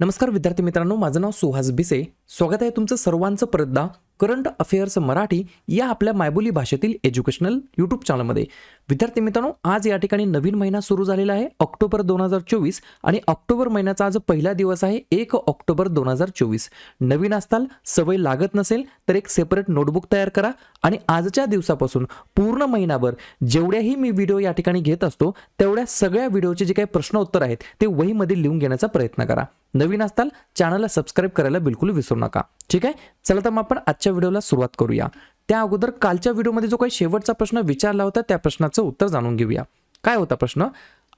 नमस्कार विद्यार्थी मित्रांनो माझं नाव सुहास भिसे. स्वागत आहे तुमचं सर्वांचं परतदा करंट अफेअर्स मराठी या आपल्या मायबोली भाषेतील एज्युकेशनल यूट्यूब चॅनलमध्ये. विद्यार्थी मित्रांनो आज या ठिकाणी नवीन महिना सुरू झालेला आहे ऑक्टोबर दोन हजार चोवीस आणि ऑक्टोबर महिन्याचा आज पहिला दिवस आहे एक ऑक्टोबर दोन हजार चोवीस. नवीन असताल सवय लागत नसेल तर एक सेपरेट नोटबुक तयार करा आणि आजच्या दिवसापासून पूर्ण महिनाभर जेवढ्याही मी व्हिडिओ या ठिकाणी घेत असतो तेवढ्या सगळ्या व्हिडिओचे जे काही प्रश्न उत्तर आहेत ते वहीमध्ये लिहून घेण्याचा प्रयत्न करा. नवीन असताल चॅनलला सबस्क्राईब करायला बिलकुल विसरू नका. ठीक आहे? चला तर मग आपण आजच्या व्हिडिओला सुरुवात करूया. त्या अगोदर कालच्या व्हिडिओमध्ये जो काही शेवटचा प्रश्न विचारला होता त्या प्रश्नाचं उत्तर जाणून घेऊया. काय होता प्रश्न?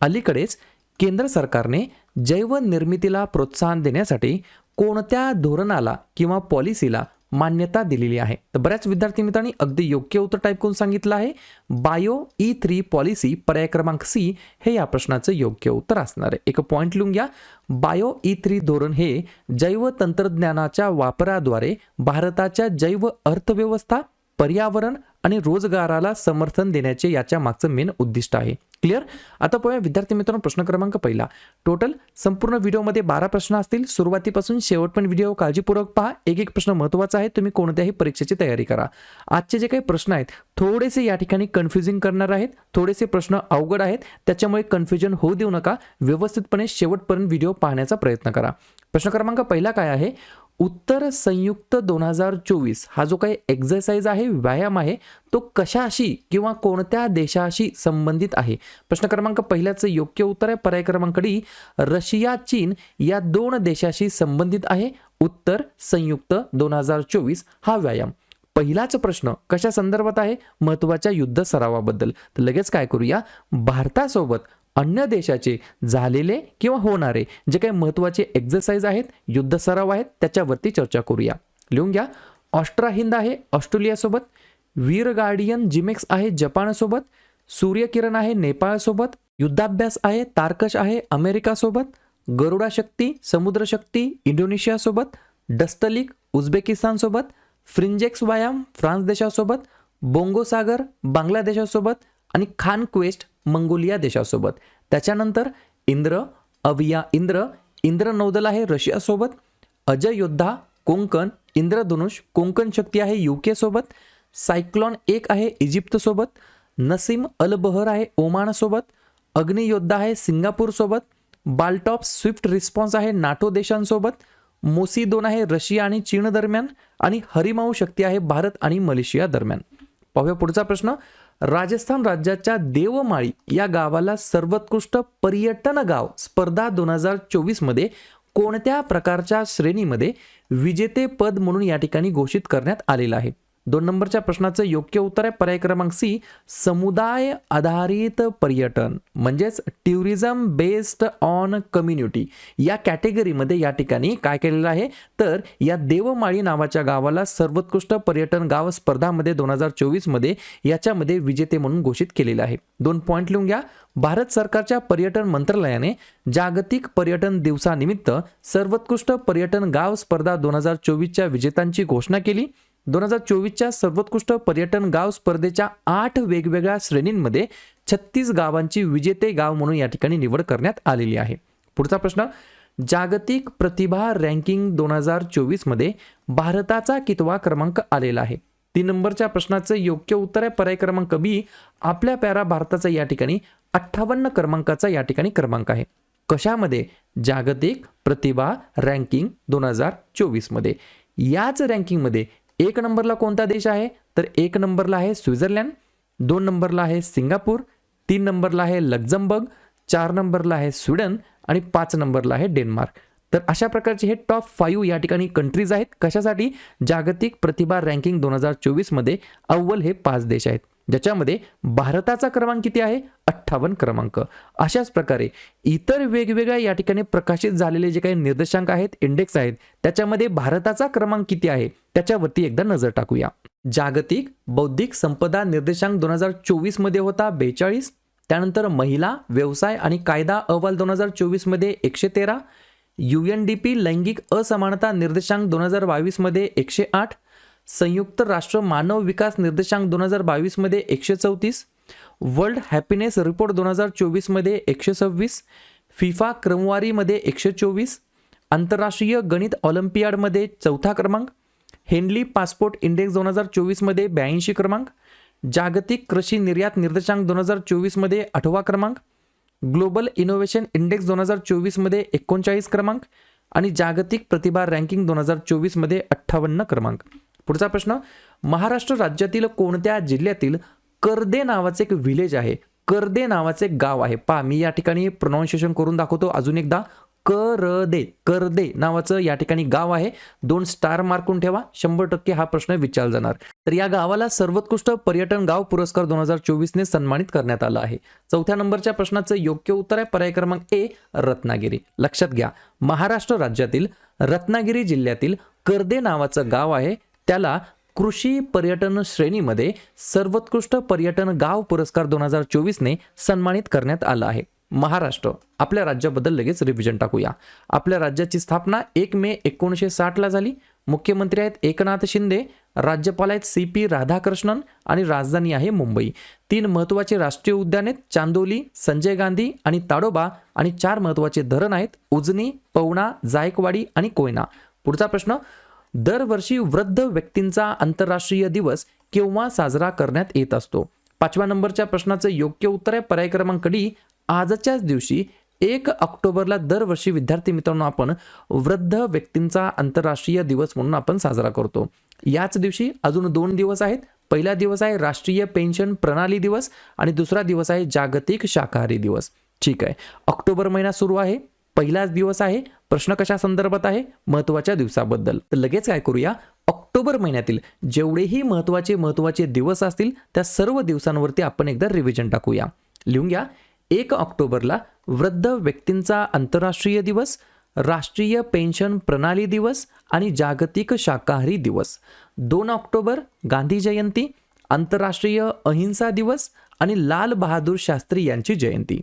अलीकडेच केंद्र सरकारने जैव निर्मितीला प्रोत्साहन देण्यासाठी कोणत्या धोरणाला किंवा पॉलिसीला मान्यता दिलेली आहे. तर बऱ्याच विद्यार्थी मित्रांनी अगदी योग्य उत्तर टाईप करून सांगितलं आहे. बायो ई थ्री पॉलिसी पर्याय क्रमांक सी हे या प्रश्नाचं योग्य उत्तर असणार आहे. एक पॉईंट लिहून घ्या. बायो ई थ्री धोरण हे जैव तंत्रज्ञानाच्या वापराद्वारे भारताच्या जैव अर्थव्यवस्था पर्यावरण आणि रोजगाराला समर्थन देण्याचे याच्या मागचं मेन उद्दिष्ट आहे. क्लिअर? आता पाहूया विद्यार्थी मित्रांनो प्रश्न क्रमांक पहिला. टोटल संपूर्ण व्हिडिओमध्ये बारा प्रश्न असतील. सुरुवातीपासून शेवट पण व्हिडिओ काळजीपूर्वक पहा. एक एक प्रश्न महत्त्वाचा आहे. तुम्ही कोणत्याही परीक्षेची तयारी करा. आजचे जे काही प्रश्न आहेत थोडेसे या ठिकाणी कन्फ्युजिंग करणार आहेत. थोडेसे प्रश्न अवघड आहेत. त्याच्यामुळे कन्फ्युजन होऊ देऊ नका. व्यवस्थितपणे शेवटपर्यंत व्हिडिओ पाहण्याचा प्रयत्न करा. प्रश्न क्रमांक पहिला काय आहे? उत्तर संयुक्त दोन हजार चोवीस हा जो काही एक्झरसाइज आहे व्यायाम आहे तो कशाशी किंवा कोणत्या देशाशी संबंधित आहे? प्रश्न क्रमांक पहिल्याचं योग्य उत्तर आहे. पर्याय क्रमांक डी रशिया चीन या दोन देशाशी संबंधित आहे. उत्तर संयुक्त दोन हजार चोवीस हा व्यायाम. पहिलाच प्रश्न कशा संदर्भात आहे? महत्त्वाच्या युद्ध सरावाबद्दल तर लगेच काय करूया? भारतासोबत अन्य देशाचे झालेले किंवा होणारे जे काही महत्त्वाचे एक्झरसाइज आहेत युद्ध सराव आहेत त्याच्यावरती चर्चा करूया. लिहून घ्या. ऑस्ट्रा हिंद आहे ऑस्ट्रेलियासोबत वीर गार्डियन जिमेक्स आहे जपानसोबत सूर्यकिरण आहे नेपाळसोबत युद्धाभ्यास आहे तारकश आहे अमेरिकासोबत गरुडा शक्ती समुद्र शक्ती इंडोनेशियासोबत डस्टलिक उझबेकिस्तानसोबत फ्रिंजेक्स व्यायाम फ्रान्स देशासोबत. बोंगोसागर बांगलादेशासोबत. आणि खान क्वेस्ट मंगोलिया देशासोबत. त्याच्यानंतर इंद्र अविया इंद्र इंद्र नौदल आहे रशियासोबत अजय योद्धा कोंकण इंद्रधनुष कोंकण शक्ती आहे यू सोबत सायक्लॉन एक आहे इजिप्तसोबत नसीम अल बहर आहे ओमानसोबत अग्नियोद्धा आहे सिंगापूरसोबत बाल्टॉप स्विफ्ट रिस्पॉन्स आहे नाटो देशांसोबत मोसी दोन आहे रशिया आणि चीन दरम्यान आणि हरिमाऊ शक्ती आहे भारत आणि मलेशिया दरम्यान. पाहूया पुढचा प्रश्न. राजस्थान राज्याच्या देवमाळी या गावाला सर्वोत्कृष्ट पर्यटन गाव स्पर्धा दोन हजार चोवीसमध्ये कोणत्या प्रकारच्या श्रेणीमध्ये विजेते पद म्हणून या ठिकाणी घोषित करण्यात आलेलं आहे? दोन नंबरच्या प्रश्नाचं योग्य उत्तर आहे. पर्याय क्रमांक सी समुदाय आधारित पर्यटन. म्हणजेच टुरिझम बेस्ड ऑन कम्युनिटी. या कॅटेगरीमध्ये या ठिकाणी काय केलेलं आहे? तर या देवमाळी नावाच्या गावाला सर्वोत्कृष्ट पर्यटन गाव स्पर्धामध्ये दोन हजार चोवीसमध्ये याच्यामध्ये विजेते म्हणून घोषित केलेलं आहे. दोन पॉईंट लिहून घ्या. भारत सरकारच्या पर्यटन मंत्रालयाने जागतिक पर्यटन दिवसानिमित्त सर्वोत्कृष्ट पर्यटन गाव स्पर्धा दोन हजार चोवीसच्या विजेत्यांची घोषणा केली. दोन हजार चोवीसच्या सर्वोत्कृष्ट पर्यटन गाव स्पर्धेच्या आठ वेगवेगळ्या श्रेणींमध्ये छत्तीस गावांची विजेते गाव म्हणून या ठिकाणी निवड करण्यात आलेली आहे. पुढचा प्रश्न जागतिक प्रतिभा रँकिंग दोन हजार चोवीसमध्ये भारताचा कितवा क्रमांक आलेला आहे? तीन नंबरच्या प्रश्नाचं योग्य उत्तर आहे. पर्याय क्रमांक बी आपल्या प्यारा भारताचा या ठिकाणी अठ्ठावन्न क्रमांकाचा या ठिकाणी क्रमांक आहे. कशामध्ये? जागतिक प्रतिभा रँकिंग दोन हजार चोवीसमध्ये. याच रँकिंगमध्ये एक नंबरला कोणता देश आहे? तर एक नंबरला आहे स्वित्झर्लंड दोन नंबरला आहे सिंगापूर तीन नंबरला आहे लक्झमबर्ग चार नंबरला आहे स्वीडन आणि पाच नंबरला आहे डेन्मार्क. तर अशा प्रकारचे हे टॉप फाईव्ह या ठिकाणी कंट्रीज आहेत कशासाठी? जागतिक प्रतिभा रँकिंग दोन हजार चोवीसमध्ये अव्वल हे पाच देश आहेत. ज्याच्यामध्ये भारताचा क्रमांक किती आहे? अठ्ठावन्न क्रमांक. अशाच प्रकारे इतर वेगवेगळ्या या ठिकाणी प्रकाशित झालेले जे काही निर्देशांक आहेत इंडेक्स आहेत त्याच्यामध्ये भारताचा क्रमांक किती आहे? त्याच्यावरती एकदा नजर टाकूया. जागतिक बौद्धिक संपदा निर्देशांक दोन हजार चोवीसमध्ये होता बेचाळीस. त्यानंतर महिला व्यवसाय आणि कायदा अहवाल दोन हजार चोवीसमध्ये एकशे तेरा. यू एन डी पी लैंगिक असमानता निर्देशांक दोन हजार बावीसमध्ये एकशे आठ. संयुक्त राष्ट्र मानव विकास निर्देशांक दोन हजार बावीसमध्ये एकशे चौतीस वर्ल्ड हॅपीनेस रिपोर्ट दोन हजार चोवीसमध्ये एकशे सव्वीस फिफा क्रमवारीमध्ये एकशे चोवीस आंतरराष्ट्रीय गणित ऑलिम्पियाडमध्ये चौथा क्रमांक हेनली पासपोर्ट इंडेक्स दोन हजार चोवीसमध्ये ब्याऐंशी क्रमांक जागतिक कृषी निर्यात निर्देशांक दोन हजार चोवीसमध्ये आठवा क्रमांक ग्लोबल इनोव्हेशन इंडेक्स दोन हजार चोवीसमध्ये एकोणचाळीस क्रमांक आणि जागतिक प्रतिभा रँकिंग दोन हजार चोवीसमध्ये अठ्ठावन्न क्रमांक. पुढचा प्रश्न महाराष्ट्र राज्यातील कोणत्या जिल्ह्यातील कर्दे नावाचे एक विलेज आहे? कर्दे नावाचे एक गाव आहे. पहा मी या ठिकाणी प्रोनाऊन्शिएशन करून दाखवतो. अजून एकदा करदे करदे नावाचं या ठिकाणी गाव आहे. दोन स्टार मार्कून ठेवा. शंभर टक्के हा प्रश्न विचारला जाणार. तर या गावाला सर्वोत्कृष्ट पर्यटन गाव पुरस्कार दोन हजार चोवीसने सन्मानित करण्यात आला आहे. चौथ्या नंबरच्या प्रश्नाचं योग्य उत्तर आहे. पर्याय क्रमांक ए रत्नागिरी. लक्षात घ्या महाराष्ट्र राज्यातील रत्नागिरी जिल्ह्यातील कर्दे नावाचं गाव आहे. त्याला कृषी पर्यटन श्रेणीमध्ये सर्वोत्कृष्ट पर्यटन गाव पुरस्कार दोन हजार चोवीसने सन्मानित करण्यात आला आहे. महाराष्ट्र आपल्या राज्याबद्दल लगेच रिव्हिजन टाकूया. आपल्या राज्याची स्थापना एक मे एकोणीसशे साठला झाली. मुख्यमंत्री आहेत एकनाथ शिंदे राज्यपाल आहेत सी पी राधाकृष्णन आणि राजधानी आहे मुंबई. तीन महत्त्वाचे राष्ट्रीय उद्यान आहेत चांदोली संजय गांधी आणि ताडोबा आणि चार महत्त्वाचे धरण आहेत उजनी पवना जायकवाडी आणि कोयना. पुढचा प्रश्न दरवर्षी वृद्ध व्यक्तींचा आंतरराष्ट्रीय दिवस केव्हा साजरा करण्यात येत असतो? पाचव्या नंबरच्या प्रश्नाचं योग्य उत्तर आहे पर्याय क्रमांक डी आजच्याच दिवशी एक ऑक्टोबरला दरवर्षी विद्यार्थी मित्रांनो आपण वृद्ध व्यक्तींचा आंतरराष्ट्रीय दिवस म्हणून आपण साजरा करतो. याच दिवशी अजून दोन दिवस आहेत. पहिला दिवस आहे राष्ट्रीय पेन्शन प्रणाली दिवस आणि दुसरा दिवस आहे जागतिक शाकाहारी दिवस. ठीक आहे. ऑक्टोबर महिना सुरू आहे. पहिलाच दिवस आहे प्रश्न कशा संदर्भात आहे महत्त्वाच्या दिवसाबद्दल. तर लगेच काय करूया ऑक्टोबर महिन्यातील जेवढेही महत्त्वाचे महत्त्वाचे दिवस असतील त्या सर्व दिवसांवरती आपण एकदा रिव्हिजन टाकूया. लिहून घ्या एक ऑक्टोबरला वृद्ध व्यक्तींचा आंतरराष्ट्रीय दिवस राष्ट्रीय पेन्शन प्रणाली दिवस आणि जागतिक शाकाहारी दिवस. दोन ऑक्टोबर गांधी जयंती आंतरराष्ट्रीय अहिंसा दिवस आणि लाल बहादूर शास्त्री यांची जयंती.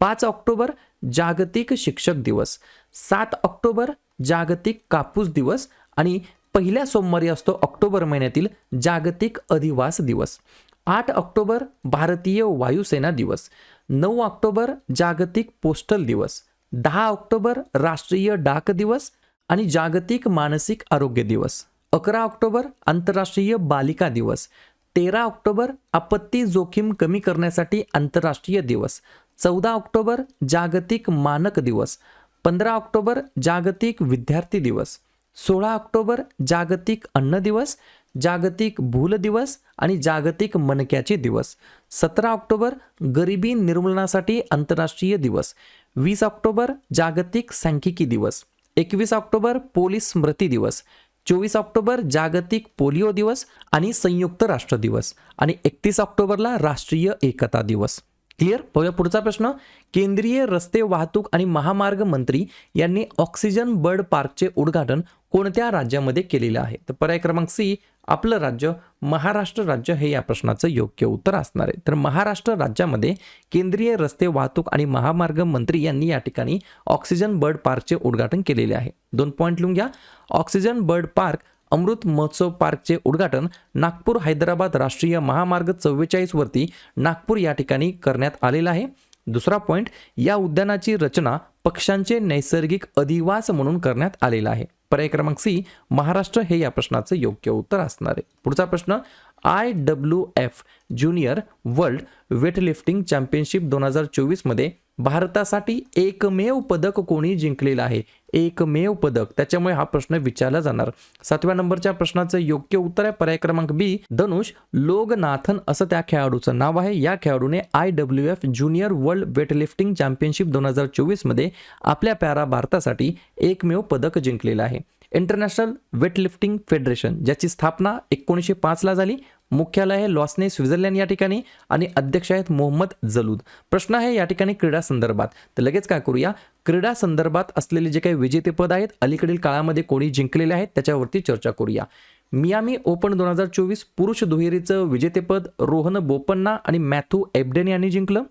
पाच ऑक्टोबर जागतिक शिक्षक दिवस सात ऑक्टोबर जागतिक कापूस दिवस आणि पहिल्या सोमवारी असतो ऑक्टोबर महिन्यातील जागतिक अधिवास दिवस. आठ ऑक्टोबर भारतीय वायुसेना दिवस नऊ ऑक्टोबर जागतिक पोस्टल दिवस दहा ऑक्टोबर राष्ट्रीय डाक दिवस आणि जागतिक मानसिक आरोग्य दिवस अकरा ऑक्टोबर आंतरराष्ट्रीय बालिका दिवस तेरा ऑक्टोबर आपत्ती जोखीम कमी करण्यासाठी आंतरराष्ट्रीय दिवस चौदा ऑक्टोबर जागतिक मानक दिवस पंधरा ऑक्टोबर जागतिक विद्यार्थी दिवस सोळा ऑक्टोबर जागतिक अन्न दिवस जागतिक भूल दिवस आणि जागतिक मनक्याचे दिवस सतरा ऑक्टोबर गरिबी निर्मूलनासाठी आंतरराष्ट्रीय दिवस वीस ऑक्टोबर जागतिक सांख्यिकी दिवस एकवीस ऑक्टोबर पोलीस स्मृती दिवस चोवीस ऑक्टोबर जागतिक पोलिओ दिवस आणि संयुक्त राष्ट्र दिवस आणि एकतीस ऑक्टोबरला राष्ट्रीय एकता दिवस. क्लिअर? पाहूया पुढचा प्रश्न. केंद्रीय रस्ते वाहतूक आणि महामार्ग मंत्री यांनी ऑक्सिजन बर्ड पार्कचे उद्घाटन कोणत्या राज्यामध्ये केलेलं आहे? तर पर्याय क्रमांक सी आपलं राज्य महाराष्ट्र राज्य हे या प्रश्नाचं योग्य उत्तर असणार आहे. तर महाराष्ट्र राज्यामध्ये केंद्रीय रस्ते वाहतूक आणि महामार्ग मंत्री यांनी या ठिकाणी ऑक्सिजन बर्ड पार्कचे उद्घाटन केलेले आहे. दोन पॉईंट लिहून घ्या. Oxygen bird park Amrit Mahotsav पार्कचे उद्घाटन नागपूर हैदराबाद राष्ट्रीय महामार्ग चव्वेचाळीसवरती नागपूर या ठिकाणी करण्यात आलेला आहे. दुसरा पॉईंट या उद्यानाची रचना पक्ष्यांचे नैसर्गिक अधिवास म्हणून करण्यात आलेला आहे. पर्याय क्रमांक सी महाराष्ट्र हे या प्रश्नाचं योग्य उत्तर असणार आहे. पुढचा प्रश्न I W F junior world weightlifting championship दोन हजार चोवीसमध्ये भारतासाठी एकमेव पदक कोणी जिंकलेलं आहे? एकमेव पदक. त्याच्यामुळे हा प्रश्न विचारला जाणार. सातव्या नंबरच्या प्रश्नाचं योग्य उत्तर आहे पर्याय क्रमांक बी. धनुष लोगनाथन असं त्या खेळाडूचं नाव आहे. या खेळाडूने I W F junior world weightlifting championship दोन हजार चोवीसमध्ये आपल्या प्यारा भारतासाठी एकमेव पदक जिंकलेलं आहे. इंटरनॅशनल वेटलिफ्टिंग फेडरेशन ज्याची स्थापना एकोणीसशे पाचला झाली. मुख्यालय आहे लॉसने स्वित्झर्लंड या ठिकाणी आणि अध्यक्ष आहेत मोहम्मद जलूद. प्रश्न आहे या ठिकाणी क्रीडा संदर्भात. तर लगेच काय करूया? क्रीडा संदर्भात असलेले जे काही विजेतेपद आहेत अलीकडील काळामध्ये कोणी जिंकलेले आहेत त्याच्यावरती चर्चा करूया. मियामी ओपन दोन हजार चोवीस पुरुष दुहेरीचं विजेतेपद रोहन बोपन्ना आणि मॅथू एबडेन यांनी जिंकलं.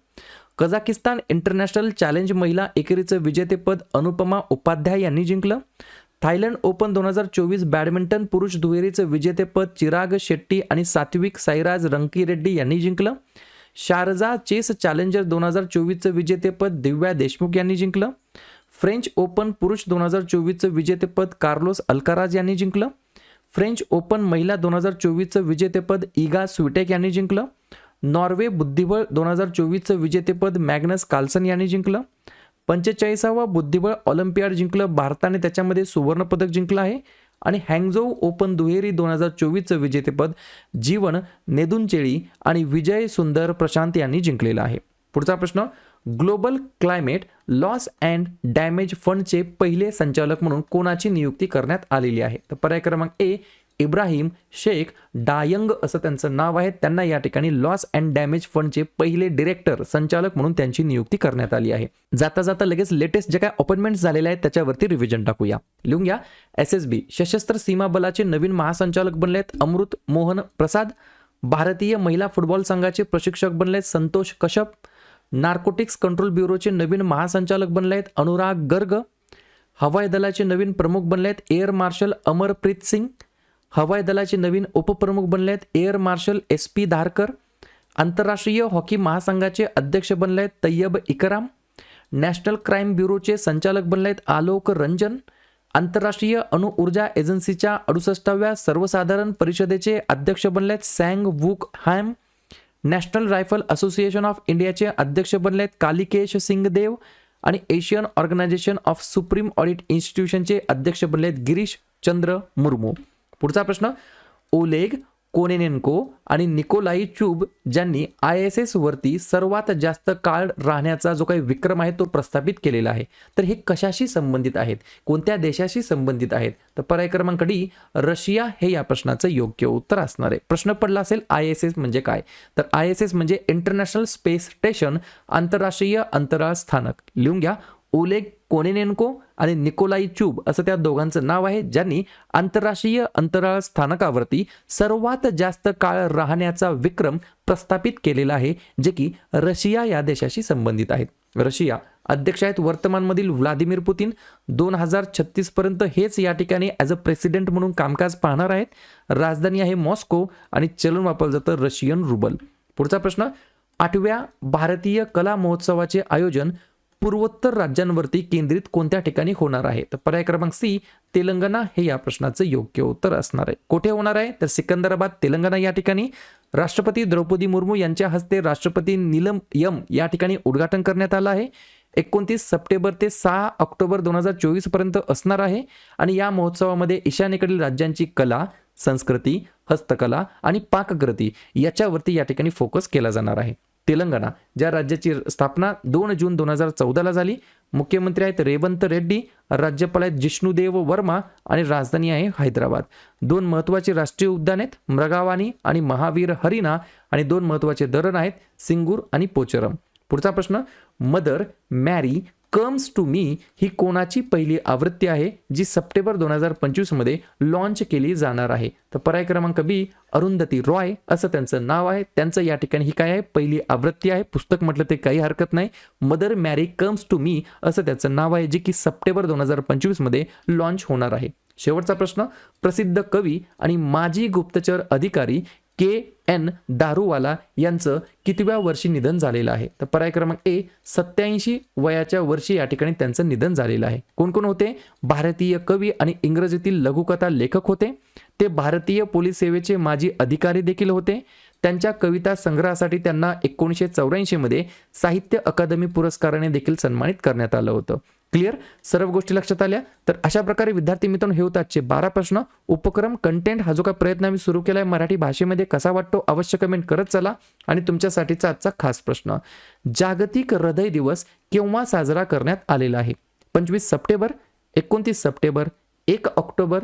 कझाकिस्तान इंटरनॅशनल चॅलेंज महिला एकेरीचं विजेतेपद अनुपमा उपाध्याय यांनी जिंकलं. थायलंड ओपन दोन हजार चोवीस बॅडमिंटन पुरुष दुहेरीचं विजेतेपद चिराग शेट्टी आणि सात्विक साईराज रंकीरेड्डी यांनी जिंकलं. शारजा चेस चॅलेंजर दोन हजार चोवीसचं विजेतेपद दिव्या देशमुख यांनी जिंकलं. फ्रेंच ओपन पुरुष दोन हजार चोवीसचं विजेतेपद कार्लोस अल्काराज यांनी जिंकलं. फ्रेंच ओपन महिला दोन हजार चोवीसचं विजेतेपद इगा स्विटेक यांनी जिंकलं. नॉर्वे बुद्धिबळ दोन हजार चोवीसचं विजेतेपद मॅग्नस कार्लसन यांनी जिंकलं. पंचेचाळीसावा बुद्धिबळ ऑलिम्पियाड जिंकलं भारताने त्याच्यामध्ये सुवर्णपदक जिंकलं आहे. आणि हँगझोऊ ओपन दुहेरी दोन हजार चोवीसचं विजेतेपद जीवन नेदुनचेळी आणि विजय सुंदर प्रशांत यांनी जिंकलेलं आहे. पुढचा प्रश्न global climate loss and damage फंडचे पहिले संचालक म्हणून कोणाची नियुक्ती करण्यात आलेली आहे? तर पर्याय क्रमांक ए इब्राहिम शेख डायंग असं त्यांचं नाव आहे. त्यांना या ठिकाणी लॉस अँड डॅमेज फंडचे पहिले डिरेक्टर संचालक म्हणून त्यांची नियुक्ती करण्यात आली आहे. जाता जाता लगेच लेटेस्ट जे काय अपॉइंटमेंट्स झालेले आहेत त्याच्यावरती रिव्हिजन टाकूया. लिहून घ्या. एस एस बी सशस्त्र सीमा बलाचे नवीन महासंचालक बनले आहेत अमृत मोहन प्रसाद. भारतीय महिला फुटबॉल संघाचे प्रशिक्षक बनले आहेत संतोष कश्यप. नार्कोटिक्स कंट्रोल ब्युरोचे नवीन महासंचालक बनले आहेत अनुराग गर्ग. हवाई दलाचे नवीन प्रमुख बनले आहेत एअर मार्शल अमरप्रीत सिंग. हवाई दलाचे नवीन उपप्रमुख बनले आहेत air marshal S P Dharkar आंतरराष्ट्रीय हॉकी महासंघाचे अध्यक्ष बनले आहेत तय्यब इकराम नॅशनल क्राईम ब्युरोचे संचालक बनले आहेत आलोक रंजन आंतरराष्ट्रीय अणुऊर्जा एजन्सीच्या अडुसष्टाव्या सर्वसाधारण परिषदेचे अध्यक्ष बनले आहेत Sang Wook Ham national rifle association of इंडियाचे अध्यक्ष बनले आहेत कालिकेश सिंग देव आणि Asian organisation of supreme audit इन्स्टिट्यूशनचे अध्यक्ष बनले आहेत गिरीश चंद्र मुर्मू. पुढचा प्रश्न. ओलेग कोनेनेन्को आणि निकोलाई चूब ज्यांनी आय एस एस वरती सर्वात जास्त काळ राहण्याचा जो काही विक्रम आहे तो प्रस्थापित केलेला आहे. तर हे कशाशी संबंधित आहेत? कोणत्या देशाशी संबंधित आहेत? तर पर्याय क्रमांक डी रशिया हे या प्रश्नाचं योग्य उत्तर असणार आहे. प्रश्न पडला असेल आय एस एस म्हणजे काय? तर आय एस एस म्हणजे इंटरनॅशनल स्पेस स्टेशन आंतरराष्ट्रीय अंतराळ स्थानक. लिहून घ्या. ओलेग कोनेनेन्को आणि निकोलाई चूब असं त्या दोघांचं नाव आहे ज्यांनी आंतरराष्ट्रीय अंतराळ स्थानकावरती सर्वात जास्त काळ राहण्याचा विक्रम प्रस्थापित केलेला आहे जे की रशिया या देशाशी संबंधित आहेत. रशिया अध्यक्ष आहेत वर्तमानमधील व्लादिमीर पुतीन. दोन हजार छत्तीस पर्यंत हेच या ठिकाणी ॲज अ प्रेसिडेंट म्हणून कामकाज पाहणार आहेत. राजधानी आहे मॉस्को आणि चलन वापरलं जातं रशियन रुबल. पुढचा प्रश्न आठव्या भारतीय कला महोत्सवाचे आयोजन पूर्वोत्तर राज्यांवरती केंद्रित कोणत्या ठिकाणी होणार आहे? तर पर्याय क्रमांक सी तेलंगणा हे या प्रश्नाचं योग्य उत्तर असणार आहे. कुठे होणार आहे? तर सिकंदराबाद तेलंगणा या ठिकाणी. राष्ट्रपती द्रौपदी मुर्मू यांच्या हस्ते राष्ट्रपती नीलम यम या ठिकाणी उद्घाटन करण्यात आलं आहे. एकोणतीस सप्टेंबर ते सहा ऑक्टोबर दोन हजार चोवीसपर्यंत असणार आहे. आणि या महोत्सवामध्ये ईशान्येकडील राज्यांची कला संस्कृती हस्तकला आणि पाककृती याच्यावरती या ठिकाणी फोकस केला जाणार आहे. तेलंगणा ज्या राज्याची स्थापना दोन जून दोन हजार चौदाला झाली. मुख्यमंत्री आहेत रेवंत रेड्डी राज्यपाल आहेत जिष्णुदेव वर्मा आणि राजधानी आहे हैदराबाद. दोन महत्त्वाचे राष्ट्रीय उद्यान आहेत मृगावानी आणि महावीर हरिना आणि दोन महत्त्वाचे धरण आहेत सिंगूर आणि पोचरम. पुढचा प्रश्न mother Mary comes to me ही कोणाची पहिली आवृत्ती आहे जी सप्टेंबर दोन हजार पंचवीसमध्ये लॉन्च केली जाणार आहे. तर पर्याय क्रमांक बी अरुंधती रॉय असं त्यांचं नाव आहे. त्यांचं या ठिकाणी ही काय आहे? पहिली आवृत्ती आहे. पुस्तक म्हटलं ते काही हरकत नाही. Mother Mary comes to me असं त्याचं नाव आहे जे की सप्टेंबर दोन हजार पंचवीसमध्ये लॉन्च होणार आहे. शेवटचा प्रश्न प्रसिद्ध कवी आणि माजी गुप्तचर अधिकारी के एन दारूवाला यांचं कितव्या वर्षी निधन झालेलं आहे? तर पर्याय क्रमांक ए सत्याऐंशी वयाच्या वर्षी या ठिकाणी त्यांचं निधन झालेलं आहे. कोण कोण होते? भारतीय कवी आणि इंग्रजीतील लघुकथा लेखक होते. ते भारतीय पोलीस सेवेचे माजी अधिकारी देखील होते. त्यांच्या कविता संग्रहासाठी त्यांना एकोणीसशे चौऱ्याऐंशीमध्ये साहित्य अकादमी पुरस्काराने देखील सन्मानित करण्यात आलं होतं. क्लिअर? सर्व गोष्टी लक्षात आल्या? तर अशा प्रकारे विद्यार्थी मित्रांनो हे होतं आजचे बारा प्रश्न. उपक्रम कंटेंट हा जो काय प्रयत्न आम्ही सुरू केला आहे मराठी भाषेमध्ये कसा वाटतो? अवश्य कमेंट करत चला. आणि तुमच्यासाठीचा आजचा खास प्रश्न. जागतिक हृदय दिवस केव्हा साजरा करण्यात आलेला आहे? पंचवीस सप्टेंबर एकोणतीस सप्टेंबर एक ऑक्टोबर